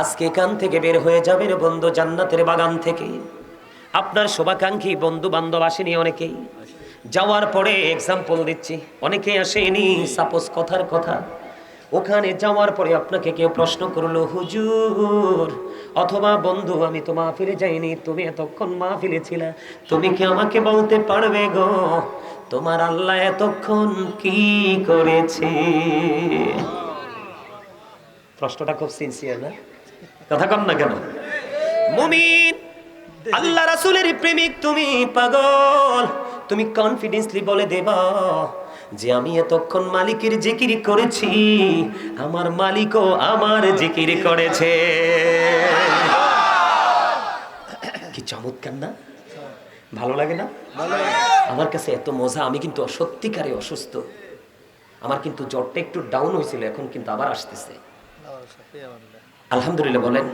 আজকে এখান থেকে বের হয়ে যাবেন বন্ধু জান্নাতের বাগান থেকে। আপনার শোভাকাঙ্ক্ষী বন্ধু বান্ধব আসেনি অনেকেই। যাওয়ার পরে এক্সাম্পল দিচ্ছি। অনেকেই আসেনি সাপোজ কথার কথা। ওখানে যাওয়ার পরে আপনাকে কেউ প্রশ্ন করল, হুজুর, অথবা বন্ধু, আমি তো মাহফিলে যাইনি, তুমি এতক্ষণ মাহফিলে ছিলা, তুমি কি আমাকে বলতে পারবে গো? তোমার আল্লাহ এতক্ষণ কি করেছে? প্রশ্নটা খুব সিনসিয়ার না? কথা কম না কেন? মুমিন, আল্লাহ রাসূলের প্রেমিক, তুমি পাগল। তুমি কনফিডেন্সলি বলে দেবা যে আমি এতক্ষণ মালিকের জিকির করেছি, আমার মালিকও আমার জিকির করেছে। কি চমৎকার না? ভালো লাগে না? আমার কাছে এত মজা, আমি কিন্তু সত্যিকারে অসুস্থ। আমার কিন্তু জ্বরটা একটু ডাউন হয়েছিল, এখন কিন্তু আবার আসতেছে। আলহামদুলিল্লাহ বলেন।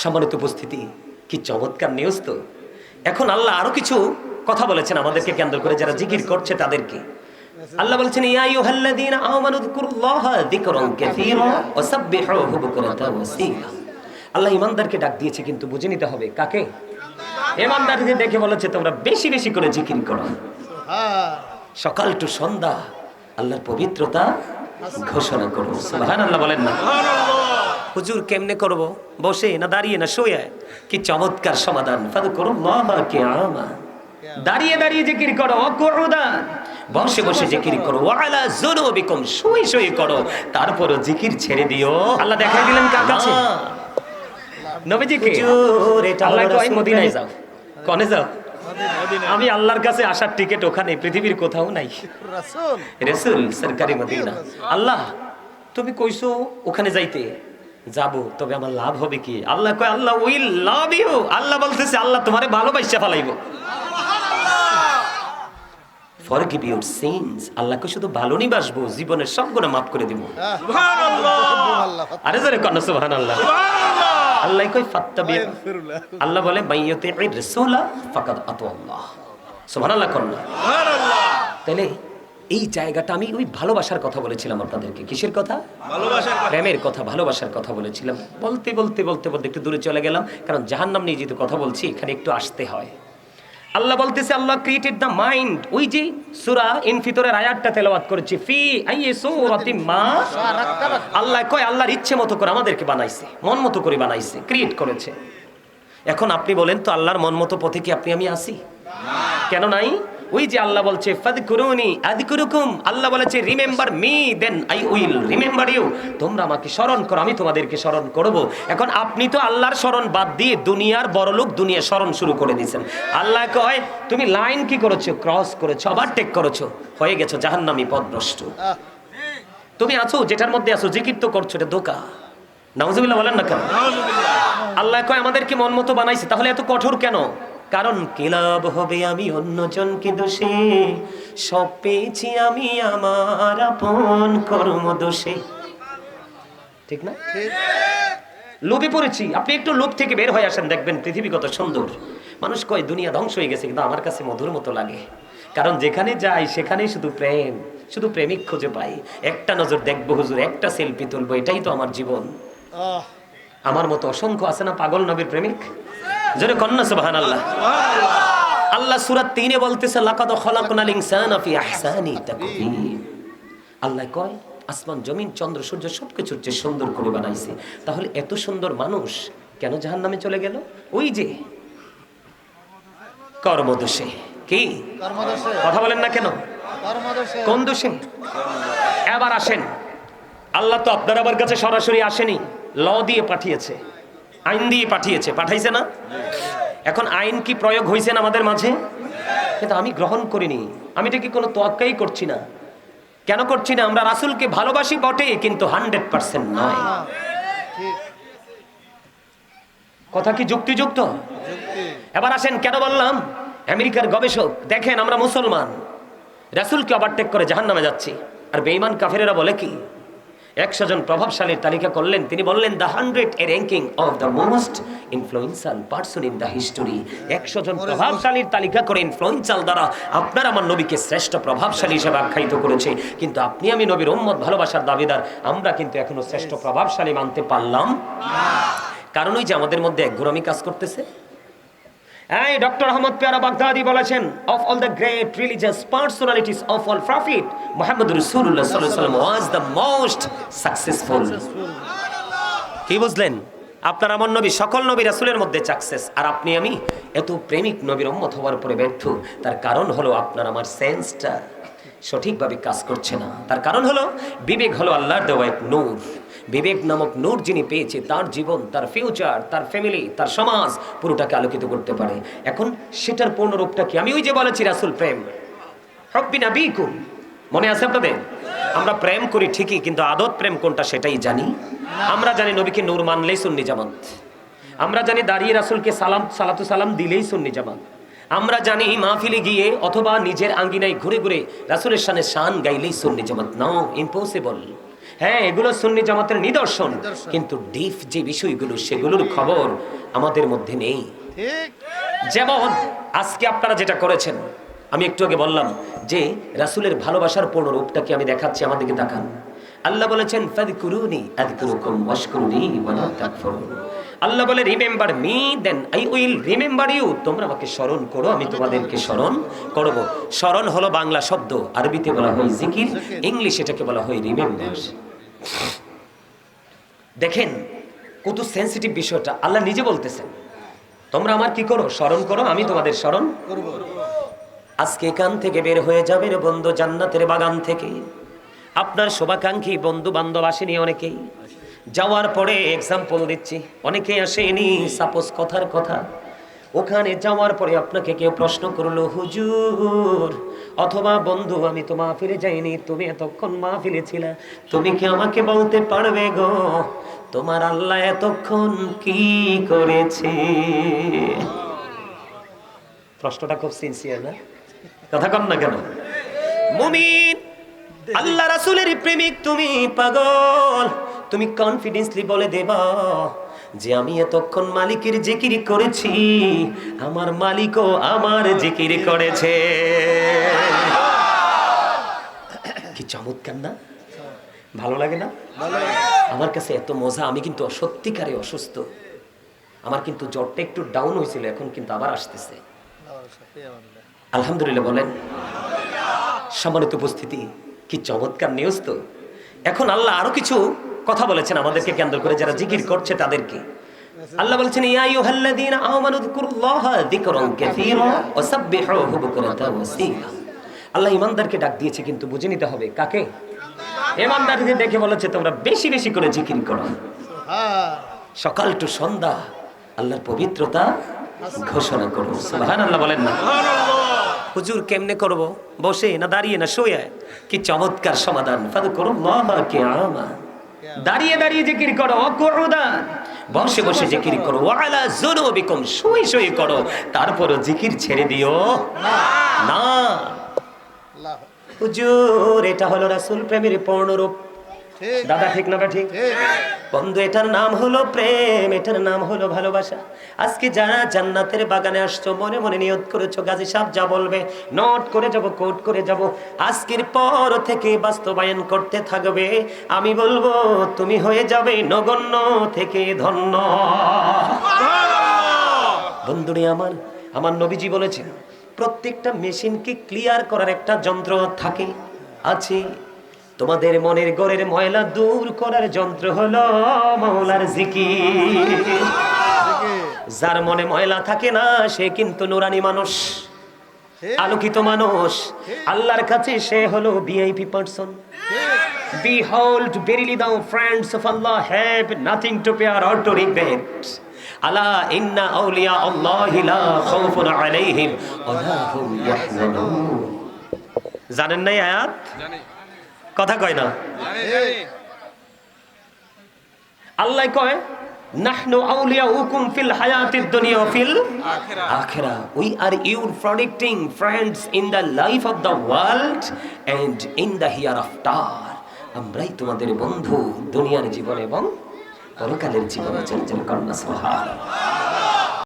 সম্মানিত উপস্থিতি, কি চমৎকার নিউজ তো। এখন আল্লাহ আরও কিছু কথা বলেছেন আমাদেরকে কেন্দ্র করে, যারা জিকির করছে তাদেরকে। আল্লাহ বলছেন, ইয়া আইয়ুহাল্লাযীনা আমানু যকুরুল্লাহা যিকরান কাসীরা ওয়া সাব্বিহুহু বুকরাতান ওয়া আসীলা আল্লাহ ইমানদারকে ডাক দিয়েছে, কিন্তু বুঝে নিতে হবে কাকে। ইমানদারকে দেখে বলেছে, তোমরা বেশি বেশি করে জিকির করো। সকাল টু সন্ধ্যা আল্লাহর পবিত্রতা ঘোষণা করো। সুবহানাল্লাহ বলেন না। হুজুর কেমনে করব? বসে না দাঁড়িয়ে না শুয়ে? কি চমৎকার সমাধান। দাঁড়িয়ে দাঁড়িয়ে জিকির করো অকুরুদান বসে বসে জিকির করো ওয়ালা যুনুবিকুম। শুয়ে শুয়ে করো। তারপরও জিকির ছেড়ে দিও। আল্লাহ দেখাই দিলেন কার কাছে? নবীজিকে? আল্লাহ কয় মদিনায় যাও। কনে যাও? আমি আল্লাহর কাছে আসার টিকিট ওখানে পৃথিবীর কোথাও নাই। রাসূল। সরকারি মদিনা। আল্লাহ তুমি কইছো ওখানে যাইতে। যাব তবে আমার লাভ হবে কি? আল্লাহ কয় আল্লাহ উইল লাভ ইউ আল্লাহ বলতেছে আল্লাহ তোমারে ভালোবাসা ফেলাইব। ফরগিভ ইউর সিনস আল্লাহকে শুধু ভালো নিবাসবো জীবনের সব গুণা মাফ করে দিব। আল্লাহ আরে জোরে কন্যা সুবহানাল্লাহ। আল্লাহ কই ফাত্তাবি আল্লাহ বলে মাইয়াতে রাসূলা ফাকাদ আতু আল্লাহ সুবহানাল্লাহ। কন্যা তাহলে এই জায়গাটা আমি ওই ভালোবাসার কথা বলেছিলাম আপনাদেরকে। কিসের কথা? প্রেমের কথা ভালোবাসার কথা বলেছিলাম। বলতে বলতে বলতে বলতে একটু দূরে চলে গেলাম কারণ জাহান্নাম নিয়ে যেহেতু কথা বলছি এখানে একটু আসতে হয়। আল্লাহ বলতেছে আল্লাহ ক্রিয়েটেড দ্য মাইন্ড ওই যে সুরা ইনফিতরের আয়াতটা তেলাওয়াত করেছি ফি আইয়ে সূরাতি মা আল্লাহ কয় আল্লাহর ইচ্ছে মতো করে আমাদেরকে বানাইছে মন মতো করে বানাইছে ক্রিয়েট করেছে। এখন আপনি বলেন তো আল্লাহর মন মতো পথে কি আপনি আমি আসি কেন নাই? ওই যে আল্লাহ বলছে ফাদকুরুনি আযকুরুকুম আল্লাহ বলেছে remember me then I will remember you তোমরা আমাকে স্মরণ করো আমি তোমাদেরকে স্মরণ করব। এখন আপনি তো আল্লাহর স্মরণ বাদ দিয়ে দুনিয়ার বড়লোক দুনিয়া স্মরণ শুরু করে দিয়েছেন। আল্লাহ কয় তুমি লাইন কি করেছ? ক্রস করেছ আবার টেক করেছ। হয়ে গেছো জাহান্নামী পথভ্রষ্ট। তুমি আছো যেটার মধ্যে আছো জিকির তো করছ এটা দোকা নাউজুবিল্লাহ বলেন না কেন? আল্লাহ কয় আমাদেরকে মন মতো বানাইছে তাহলে এত কঠোর কেন? কারণ কিলাব হবে আমি অন্যজনকে দোষে। সব পেয়েছি আমি আমার আপন কর্ম দোষে। ঠিক না? লোভে পড়েছি। আপনি একটু লোভ থেকে বের হয়ে আসেন দেখবেন পৃথিবী কত সুন্দর। মানুষ কয় দুনিয়া ধ্বংস হয়ে গেছে কিন্তু আমার কাছে মধুর মতো লাগে। কারণ যেখানে যাই সেখানেই শুধু প্রেম শুধু প্রেমিক খুঁজে পাই। একটা নজর দেখব হুজুর একটা সেলফি তুলবো এটাই তো আমার জীবন। আমার মতো অসংখ্য আছে না পাগল নবীর প্রেমিক? জোরে কন্যা সুবহান আল্লাহ আল্লাহ সুরাত তিনে বলতেছে লাকাদ খলাকনাল ইনসানা ফি আহসানি তাকওয়িম আল্লাহ কয় আসমান জমিন চন্দ্র সূর্য সবকিছুর চেয়ে সুন্দর করে বানাইছে। তাহলে এত সুন্দর মানুষ কেন জাহান্নামে চলে গেল? ওই যে কর্মদোষে। কি? কর্মদোষে। কথা বলেন না কেন? কর্মদোষে। কোন দোষে? এবার আসেন। আল্লাহ তো আপনার আবার কাছে সরাসরি আসেনি। ল দিয়ে পাঠিয়েছে। আইন দিয়ে পাঠিয়েছে পাঠাইছে না? এখন আইন কি প্রয়োগ হয়েছে না আমাদের মাঝে? কিন্তু আমি গ্রহণ করিনি। আমি এটা কি কোনো তোয়াক্কাই করছি না? কেন করছি না? আমরা রাসূলকে ভালোবাসি বটে কিন্তু হান্ড্রেড পার্সেন্ট নয়। কথা কি যুক্তিযুক্ত? এবার আসেন কেন বললাম? আমেরিকার গবেষক দেখেন আমরা মুসলমান। রাসূলকে ওভারটেক করে জাহান্নামে যাচ্ছি। আর বেঈমান কাফেরেরা বলে কি? একশো জন প্রভাবশালীর তালিকা করলেন। তিনি বললেন the hundred a ranking of the most influential person in the history একশো জন প্রভাবশালীর তালিকা করে ইনফ্লুয়েন্সাল দ্বারা আপনার আমার নবীকে শ্রেষ্ঠ প্রভাবশালী হিসেবে আখ্যায়িত করেছে। কিন্তু আপনি আমি নবীর উম্মত ভালোবাসার দাবিদার। আমরা কিন্তু এখনও শ্রেষ্ঠ প্রভাবশালী মানতে পারলাম। কারণ ওই যে আমাদের মধ্যে এক ঘোরামি কাজ করতেছে। এই, ডক্টর আহমদ পেয়ারা বাগদাদি বলেছেন of all the great religious personalities of all prophet Muhammad আলাইহি ওয়াসাল্লাম ওয়াজ দ্য মোস্ট সাকসেসফুল কি বুঝলেন? আপনার আমার নবী, সকল নবী রাসূলের মধ্যে সাকসেস আর আপনি, আমি, এত প্রেমিক নবীর উম্মত হওয়ার পরে ব্যর্থ। তার কারণ হলো আপনার আমার সেন্সটা সঠিকভাবে কাজ করছে না। তার কারণ হলো, বিবেক হলো আল্লাহর দেওয়া এক নূর। বিবেক নামক নূর যিনি পেয়েছে, তার জীবন, তার ফিউচার তার ফ্যামিলি তার সমাজ পুরোটাকে আলোকিত করতে পারে। এখন সেটার পূর্ণরূপটা কি? আমি ওই যে বলেছি, রাসুল প্রেম। হব্বিনা বিকুম মনে আছে আপনাদের? আমরা প্রেম করি ঠিকই, কিন্তু আদত প্রেম কোনটা সেটাই জানি। আমরা জানি নবীকে নূর মানলেই সুন্নি জামাত। আমরা জানি দাঁড়িয়ে রাসুলকে সালাম, সালাতু সালাম দিলেই সুন্নি জামাত। আমরা জানি মাহফিলে গিয়ে অথবা নিজের আঙ্গিনায় ঘুরে ঘুরে রাসুলের শানে শান গাইলেই সুন্নি জামাত। নাও ইম্পসিবল হ্যাঁ এগুলো সুন্নি জামাতের নিদর্শন। কিন্তু ডিফ যে বিষয়গুলো সেগুলোর খবর আমাদের মধ্যে নেই। যেমন আজকে আপনারা যেটা করেছেন আমি একটু আগে বললাম যে রাসূলের ভালোবাসার পূর্ণ রূপটাকে আমি দেখাচ্ছি আমাদেরকে দেখান। আল্লাহ বলেছেন ফাদকুরুনি আযকুরুকুম ওয়াশকুরুনি ওয়ালা তাকফুরুন আল্লাহ বলে remember me then I will remember you তোমরা আমাকে স্মরণ করো আমি তোমাদেরকে স্মরণ করব। স্মরণ হলো বাংলা শব্দ আরবিতে বলা হয় জিকির ইংলিশ এটাকে বলা হয় রিমেম্বার দেখেন, কত সেন্সিটিভ বিষয়টা। আল্লাহ নিজে বলতেছেন, তোমরা আমার কি করো? স্মরণ করো, আমি তোমাদের স্মরণ আজকে এখান থেকে বের হয়ে যাবে রে বন্ধু জান্নাতের বাগান থেকে। আপনার শোভাকাঙ্ক্ষী বন্ধু বান্ধব আসেনি অনেকেই। যাওয়ার পরে এক্সাম্পল দিচ্ছি। অনেকে আসেনি সাপোজ কথার কথা। ওখানে যাওয়ার পরে আপনাকে কেউ প্রশ্ন করল, হুজুর, অথবা বন্ধু, আমি তো মাহফিলে যাইনি, তুমি এতক্ষণ মাহফিলে ছিলা, তুমি কি আমাকে বলতে পারবে গো? তোমার আল্লাহ এতক্ষণ কি করেছে? প্রশ্নটা খুব সিনসিয়ার না? কথা কম না কেন? মুমিন, আল্লাহ রাসূলের প্রেমিক, তুমি পাগল, তুমি কনফিডেন্সলি বলে দেবা যে আমি এতক্ষণ মালিকের জিকির করেছি, আমার মালিকও আমার জিকির করেছে। কি চমৎকার না? ভালো লাগে না? আমার কাছে এত মজা, আমি কিন্তু সত্যিকারে অসুস্থ। আমার কিন্তু জ্বরটা একটু ডাউন হয়েছিল, এখন কিন্তু আবার আসতেছে। আলহামদুলিল্লাহ, বলেন। সম্মানিত উপস্থিতি, কি চমৎকার নিউজ তো? এখন আল্লাহ আরও কিছু কথা বলেছেন আমাদেরকে কেন্দ্র করে যারা জিকির করছে তাদেরকে। আল্লাহ বলেছেন ইয়া আইয়ুহাল্লাযীনা আমানু যকুরুল্লাহা যিকরান কাসীরা ওয়া সাব্বিহুহু বুকরাতান ওয়া আসীলা আল্লাহ ইমানদারকে ডাক দিয়েছে কিন্তু বুঝে নিতে হবে কাকে? ইমানদারদের দেখে বলেছে তোমরা বেশি বেশি করে জিকির করো। সকাল টু সন্ধ্যা আল্লাহর পবিত্রতা ঘোষণা করো। সুবহান আল্লাহ বলেন না। হুজুর কেমনে করব? বসে না দাঁড়িয়ে না শুয়ে? কি চমৎকার সমাধান। দাঁড়িয়ে দাঁড়িয়ে জিকির করো অকুরুদান বসে বসে জিকির করো ওয়ালা শুয়ে শুয়ে করো। তারপরও জিকির ছেড়ে দিও। না। হুজুর এটা হলো রাসূল প্রেমের পূর্ণরূপ। দাদা ঠিক না ঠিক? বন্ধু এটার নাম হলো প্রেম এটার নাম হলো ভালোবাসা। আজকে যারা জান্নাতের বাগানে আসছো মনে মনে নিয়ত করেছ গাজী সাহেব যা বলবে নোট করে যাব কোট করে যাব। আজকের পর থেকে বাস্তবায়ন করতে থাকবে। আমি বলব তুমি হয়ে যাবে নগণ্য থেকে ধন্য। বন্ধুরে আমার আমার নবীজি বলেছেন প্রত্যেকটা মেশিনকে ক্লিয়ার করার একটা যন্ত্র থাকে আছে। তোমাদের মনের গড়ের ময়লা দূর করার যন্ত্র হলো মাওলার জিকির। যার মনে ময়লা থাকে না সে কিন্তু নুরানি মানুষ আলোকিত মানুষ। আল্লাহর কাছে সে হলো VIP person Behold, verily thou friends of Allah have nothing to fear or to regret. আলা ইন্না আউলিয়া আল্লাহি লা খাউফুন আলাইহিম ওয়া লা হুম ইয়াহজানুন জানেন না এই আয়াত কথা কয় না। আল্লাহ কয় নাহনু আউলিয়াউকুম ফিল হায়াতিদ দুনিয়া ফিল আখিরা। We are your protecting friends in the life of the world and in the hereafter আমরাই তোমাদের বন্ধু দুনিয়ার জীবন এবং পরকালের জীবনে চর্চার কর্ম সুবহানাল্লাহ।